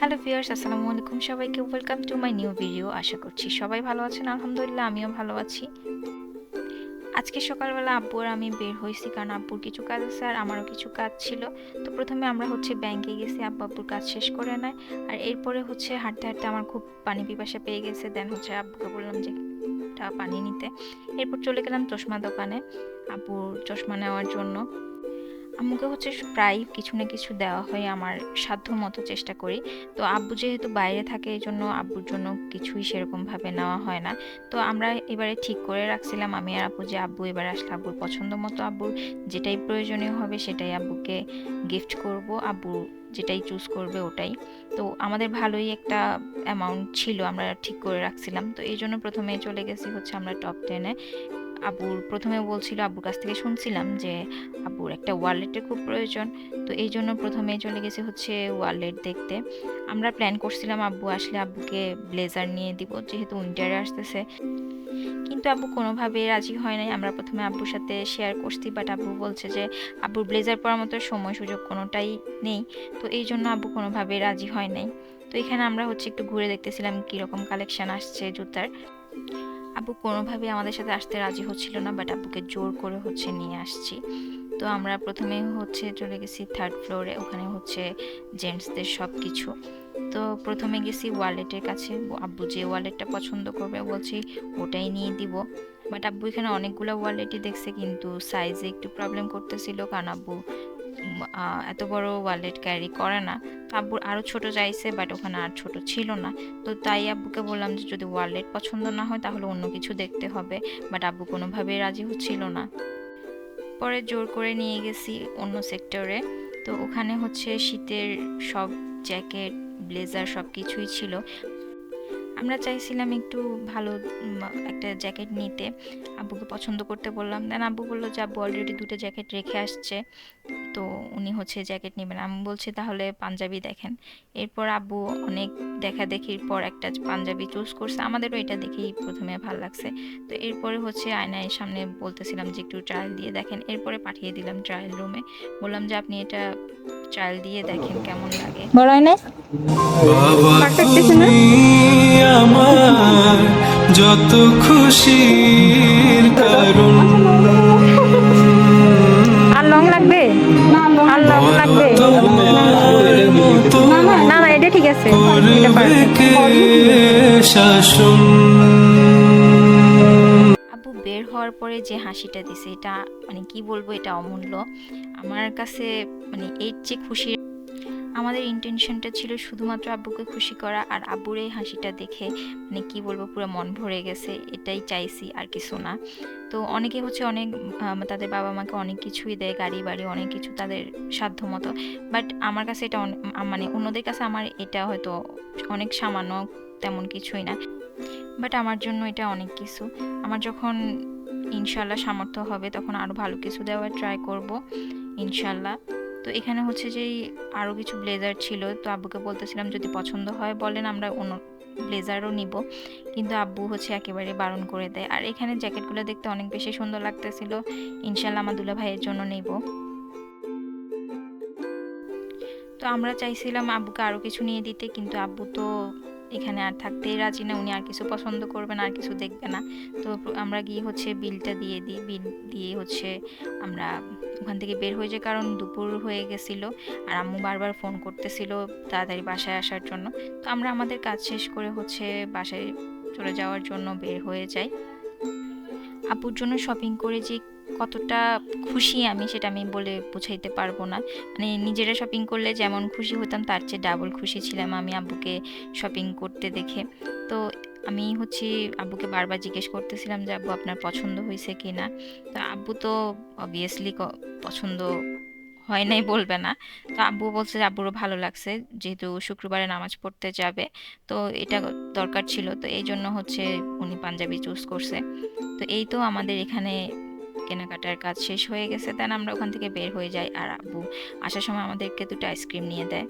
Hello viewers, আসসালামু আলাইকুম সবাইকে। Welcome to my new video আশা করছি সবাই ভালো আছেন। আলহামদুলিল্লাহ, আমিও ভালো আছি। আজকে সকালবেলা আব্বু আর আমি বের হয়েছি কারণ আব্বুর কিছু কাজ আছে আর আমারও কিছু কাজ ছিল। তো প্রথমে আমরা হচ্ছে ব্যাংকে গেছি, আব্বু আব্বুর কাজ শেষ করে নেয়। আর এরপরে হচ্ছে হাঁটতে হাঁটতে আমার খুব পানি পিপাসা পেয়ে গেছে। দেন হচ্ছে আব্বুকে বললাম যে পানি নিতে। এরপর চলে গেলাম চশমা দোকানে, আব্বুর চশমা নেওয়ার জন্য। আম্মুকে হচ্ছে প্রায় কিছু না কিছু দেওয়া হয় আমার সাধ্য মতো চেষ্টা করি। তো আব্বু যেহেতু বাইরে থাকে এই জন্য আব্বুর জন্য কিছুই সেরকমভাবে নেওয়া হয় না। তো আমরা এবারে ঠিক করে রাখছিলাম আমি আর আব্বু যে আব্বু এবার আসলে আব্বুর পছন্দ মতো আব্বুর যেটাই প্রয়োজনীয় হবে সেটাই আব্বুকে গিফট করব। আব্বু যেটাই চুজ করবে ওটাই। তো আমাদের ভালোই একটা অ্যামাউন্ট ছিল, আমরা ঠিক করে রাখছিলাম। তো এই জন্য প্রথমে চলে গেছি হচ্ছে আমরা টপ টেনে আব্বুর প্রথমে বলছিল আব্বুর কাছ থেকে শুনছিলাম যে আব্বুর একটা ওয়ালেটের খুব প্রয়োজন। তো এই জন্য প্রথমে চলে গেছি হচ্ছে ওয়ালেট দেখতে। আমরা প্ল্যান করছিলাম আব্বু আসলে আব্বুকে ব্লেজার নিয়ে দিব, যেহেতু উইন্টারে আসতেছে। কিন্তু আব্বু কোনোভাবে রাজি হয় নাই। আমরা প্রথমে আব্বুর সাথে শেয়ার করছি বাট আব্বু বলছে যে আব্বুর ব্লেজার পরার মতো সময় সুযোগ কোনোটাই নেই। তো এই জন্য আব্বু কোনোভাবে রাজি হয় নাই। তো এখানে আমরা হচ্ছে একটু ঘুরে দেখতেছিলাম কীরকম কালেকশন আসছে জুতার। আব্বু কোনোভাবেই আমাদের সাথে আসতে রাজি হচ্ছিল না বাট আব্বুকে জোর করে হচ্ছে নিয়ে আসছি। তো আমরা প্রথমে হচ্ছে চলে গেছি থার্ড ফ্লোরে ওখানে হচ্ছে জেন্টসদের সব কিছু তো প্রথমে গেছি ওয়ালেটের কাছে, আব্বু যে ওয়ালেটটা পছন্দ করবে বলছি ওটাই নিয়ে দিব। বাট আব্বু এখানে অনেকগুলো ওয়ালেটই দেখছে, কিন্তু সাইজে একটু প্রবলেম করতেছিল, কারণ আব্বু এত বড় ওয়ালেট ক্যারি করে না। তো আব্বুর আরও ছোট চাইছে বাট ওখানে আর ছোট ছিল না। তো তাই আব্বুকে বললাম যে, যদি ওয়ালেট পছন্দ না হয়, তাহলে অন্য কিছু দেখতে হবে। বাট আব্বু কোনোভাবেই রাজি হচ্ছিল না। পরে জোর করে নিয়ে গেছি অন্য সেক্টরে তো ওখানে হচ্ছে শীতের সব জ্যাকেট ব্লেজার সব কিছুই ছিল। আমরা চাইছিলাম একটু ভালো একটা জ্যাকেট নিতে। আব্বুকে পছন্দ করতে বললাম। দেন আব্বু বলল যে, আব্বু অলরেডি দুটো জ্যাকেট রেখে আসছে। তো উনি হচ্ছে জ্যাকেট নেবেন। আমি বলছি, তাহলে পাঞ্জাবি দেখেন। এরপর আব্বু অনেক দেখা দেখির পর একটা পাঞ্জাবি চুজ করছে। আমাদেরও এটা দেখেই প্রথমে ভালো লাগছে। তো এরপরে হচ্ছে আয়নায় সামনে বলতেছিলাম যে, একটু ট্রায়াল দিয়ে দেখেন। এরপরে পাঠিয়ে দিলাম ট্রায়াল রুমে বললাম যে, আপনি এটা ট্রায়াল দিয়ে দেখেন কেমন লাগে। বড় হয় না? আমার যত খুশির কারণ। আর লং লাগবে? আর লং লাগবে? না না এটা ঠিক আছে। এটা শাসন? হওয়ার পরে যে হাসিটা দিছে, এটা মানে কি বলব, এটা অমূল্য। আমার কাছে মানে এর যে খুশি আমাদের ইন্টেনশনটা ছিল শুধুমাত্র আব্বুকে খুশি করা আর আব্বুর এই হাসিটা দেখে মানে কি বলব, পুরো মন ভরে গেছে, এটাই চাইছি আর কিছু না। তো অনেকে হচ্ছে অনেক তাদের বাবা মাকে অনেক কিছুই দেয়, গাড়ি, বাড়ি অনেক কিছু তাদের সাধ্য মতো। বাট আমার কাছে এটা মানে অন্যদের কাছে আমার এটা হয়তো অনেক সামান্য তেমন কিছুই না। বাট আমার জন্য এটা অনেক কিছু। আমার যখন ইনশাল্লাহ সামর্থ্য হবে, তখন আরও ভালো কিছু দেওয়ার ট্রাই করব ইনশাল্লাহ তো এখানে হচ্ছে যে আরও কিছু ব্লেজার ছিল, তো আব্বুকে বলতেছিলাম যদি পছন্দ হয় বলেন আমরা অন্য ব্লেজারও নিব। কিন্তু আব্বু হচ্ছে একেবারে বারণ করে দেয়। আর এখানে জ্যাকেটগুলো দেখতে অনেক বেশি সুন্দর লাগতেছিল ইনশাল্লাহ আমার দুলা ভাইয়ের জন্য নেব। তো আমরা চাইছিলাম আব্বুকে আরও কিছু নিয়ে দিতে, কিন্তু আব্বু তো এখানে আর থাকতেই রাজি না। উনি আর কিছু পছন্দ করবেন আর কিছু দেখবে না। তো আমরা গিয়ে হচ্ছে বিলটা দিয়ে দিই। বিল দিয়ে হচ্ছে আমরা ওখান থেকে বের হয়ে যাই কারণ দুপুর হয়ে গেছিল আর আম্মু বারবার ফোন করতেছিল তাড়াতাড়ি বাসায় আসার জন্য। তো আমরা আমাদের কাজ শেষ করে হচ্ছে বাসায় চলে যাওয়ার জন্য বের হয়ে যাই। আপুর জন্য শপিং করে যে কতটা খুশি আমি সেটা আমি বলে বুঝাইতে পারব না। মানে নিজেরা শপিং করলে যেমন খুশি হতাম, তার চেয়ে ডাবল খুশি ছিলাম আমি আব্বুকে শপিং করতে দেখে। তো আমি হচ্ছে আব্বুকে বারবার জিজ্ঞেস করতেছিলাম যে, আব্বু, আপনার পছন্দ হয়েছে কি না তো আব্বু তো অবভিয়াসলি পছন্দ হয় নাই বলবে না। তো আব্বু বলছে যে, আব্বুরও ভালো লাগছে, যেহেতু শুক্রবারে নামাজ পড়তে যাবে। তো এটা দরকার ছিল। তো এই জন্য হচ্ছে উনি পাঞ্জাবি চুজ করছে। তো এই তো আমাদের এখানে কেনাকাটার কাজ শেষ হয়ে গেছে দেন আমরা ওখান থেকে বের হয়ে যাই। আর আব্বু আসার সময় আমাদেরকে দুটো আইসক্রিম নিয়ে দেয়।